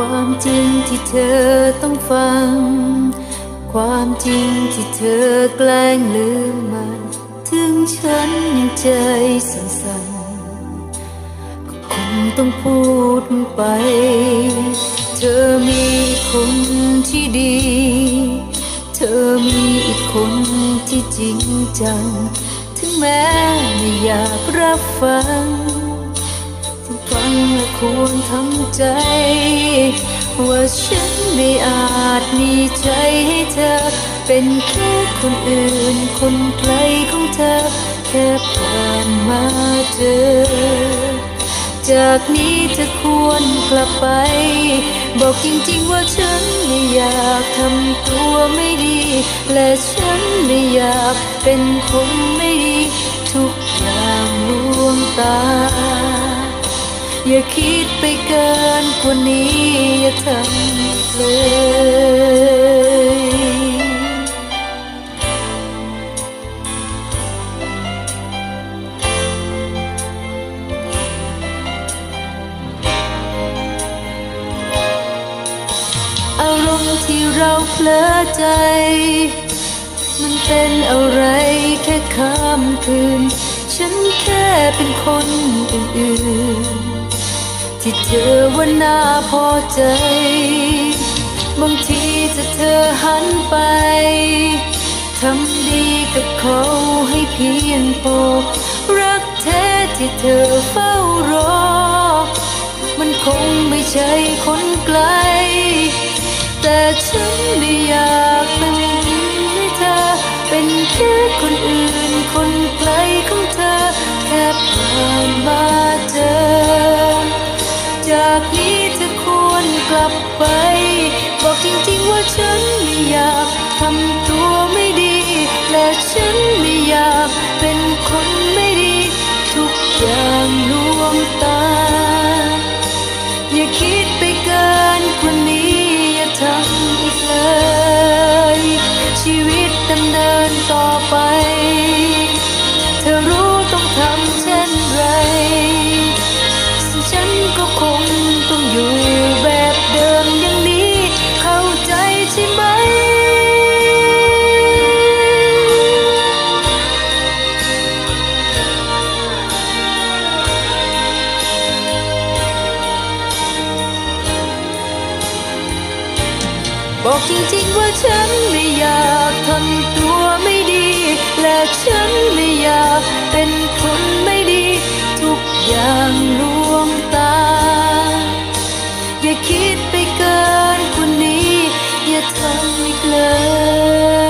ความจริงที่เธอต้องฟัง ความจริงที่เธอแกล้งลืมมัน ถึงฉันยังใจสั่นๆก็คงต้องพูดไป เธอมีคนที่ดี เธอมีอีกคนที่จริงจัง ถึงแม้ไม่อยากรับฟัง ควรทำใจ ว่าฉันไม่อาจมีใจให้เธอ เป็นแค่คนอื่นคนไกลของเธอ แค่ผ่านมาเจอจากนี้เธอควรกลับไป บอกจริงๆว่าฉันไม่อยากทำตัวไม่ดี และฉันไม่อยากเป็นคนไม่ดี ทุกอย่างลวงตา อย่าคิดไปเกินกว่านี้อย่าทำเลยอารมณ์ที่เราเพลอใจ มันเป็นอะไรแค่ข้ามคืน ฉันแค่เป็นคนอื่นๆ ที่เธอว่าน่าพอใจ บางทีถ้าเธอหันไป ทำดีกับเขาให้เพียงพอ รักแท้ที่เธอเฝ้ารอ มันคงไม่ใช่คนไกล แต่ฉันไม่อยากเป็นให้เธอ เป็นแค่คนอื่นคนไกลของเธอแค่ผ่านมา บอกจริงๆว่าฉันไม่อยากทำตัวไม่ดี และฉันไม่อยากเป็นคนไม่ดี ทุกอย่างลวงตา อย่าคิดไปเกินคนนี้ อย่าทำอีกเลย